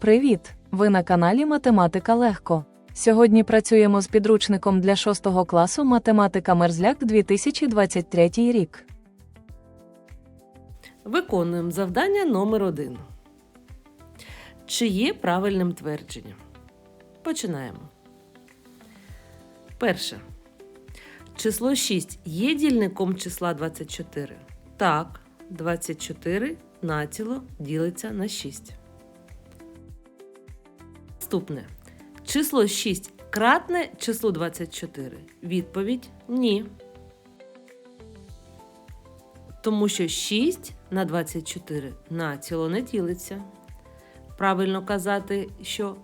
Привіт! Ви на каналі Математика Легко. Сьогодні працюємо з підручником для 6 класу Математика Мерзляк 2023 рік. Виконуємо завдання номер 1 Чи є правильним твердження? Починаємо. Перше. Число 6 є дільником числа 24? Так, 24 націло ділиться на 6. Наступне. Число 6 кратне числу 24? Відповідь ні. Тому що 6 на 24 націло не ділиться. Правильно казати, що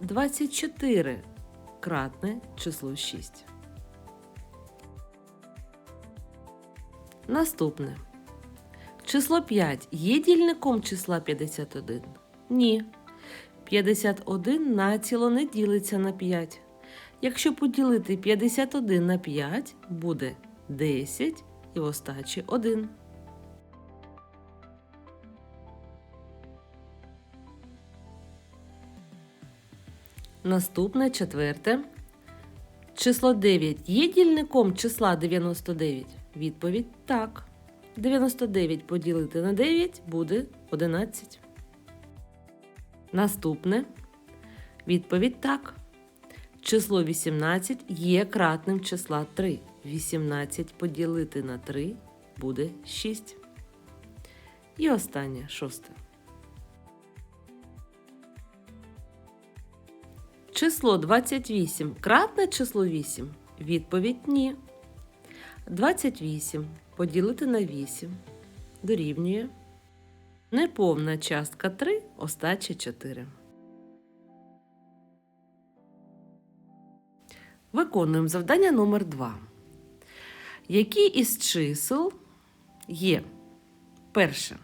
24 кратне число 6. Наступне. Число 5 є дільником числа 51? Ні. 51 націло не ділиться на 5. Якщо поділити 51 на 5, буде 10 і в остачі 1. Наступне четверте. Число 9 є дільником числа 99? Відповідь так. 99 поділити на 9 буде 11. Наступне. Відповідь так. Число 18 є кратним числа 3. 18 поділити на 3 буде 6. І останнє шосте. Число 28 кратне число 8? Відповідь ні. 28 поділити на 8 дорівнює. Неповна частка 3, остача 4. Виконуємо завдання номер 2. Які із чисел є? Перше.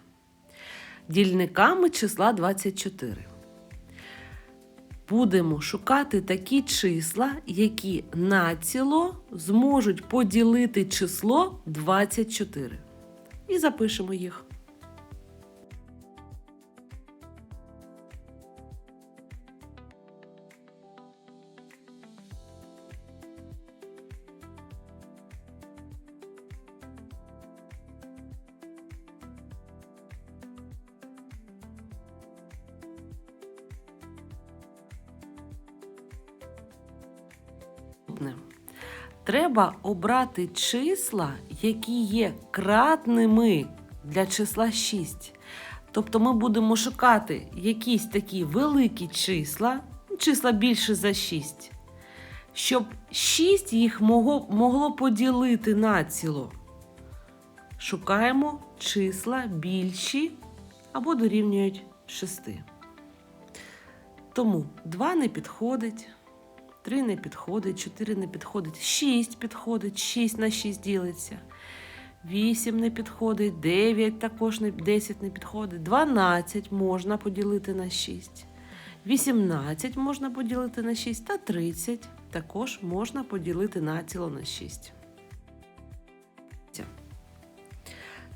Дільниками числа 24. Будемо шукати такі числа, які націло зможуть поділити число 24. І запишемо їх. Наступне. Треба обрати числа, які є кратними для числа 6. Тобто ми будемо шукати якісь такі великі числа, числа більше за 6, щоб 6 їх могло, могло поділити націло. Шукаємо числа більші або дорівнюють 6. Тому 2 не підходить. 3 не підходить, 4 не підходить, 6 підходить, 6 на 6 ділиться. 8 не підходить, 9 також не 10 не підходить, 12 можна поділити на 6. 18 можна поділити на 6 та 30 також можна поділити націло на 6.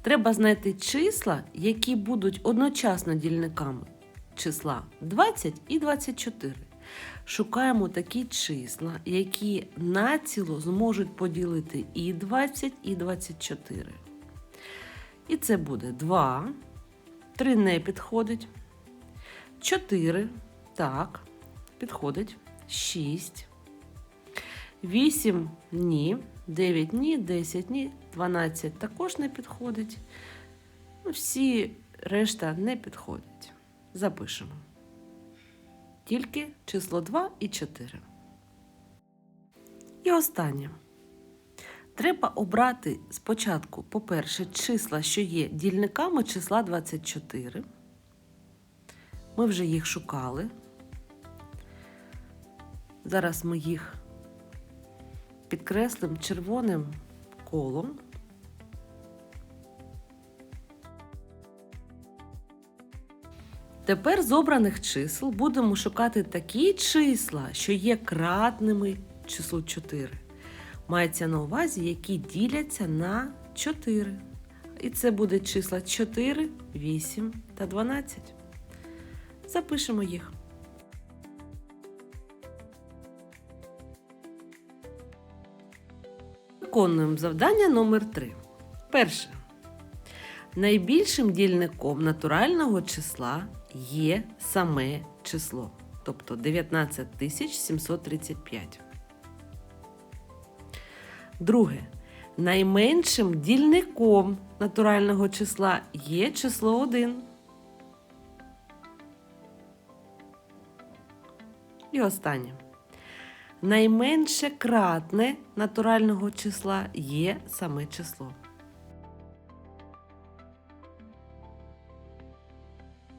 Треба знайти числа, які будуть одночасно дільниками числа 20 і 24. Шукаємо такі числа, які націло зможуть поділити і 20, і 24. І це буде 2, 3 не підходить, 4, так, підходить, 6, 8 ні, 9 ні, 10 ні, 12 також не підходить. Ну, Всі решта не підходять. Запишемо тільки число 2 і 4. І останнє. Треба обрати спочатку, по-перше, числа, що є дільниками числа 24. Ми вже їх шукали. Зараз ми їх підкреслимо червоним колом. Тепер з обраних чисел будемо шукати такі числа, що є кратними числу 4. Мається на увазі, які діляться на 4. І це буде числа 4, 8 та 12. Запишемо їх. Виконуємо завдання номер 3. Перше. Найбільшим дільником натурального числа є саме число, тобто 19735. Друге. Найменшим дільником натурального числа є число 1. І останнє. Найменше кратне натурального числа є саме число.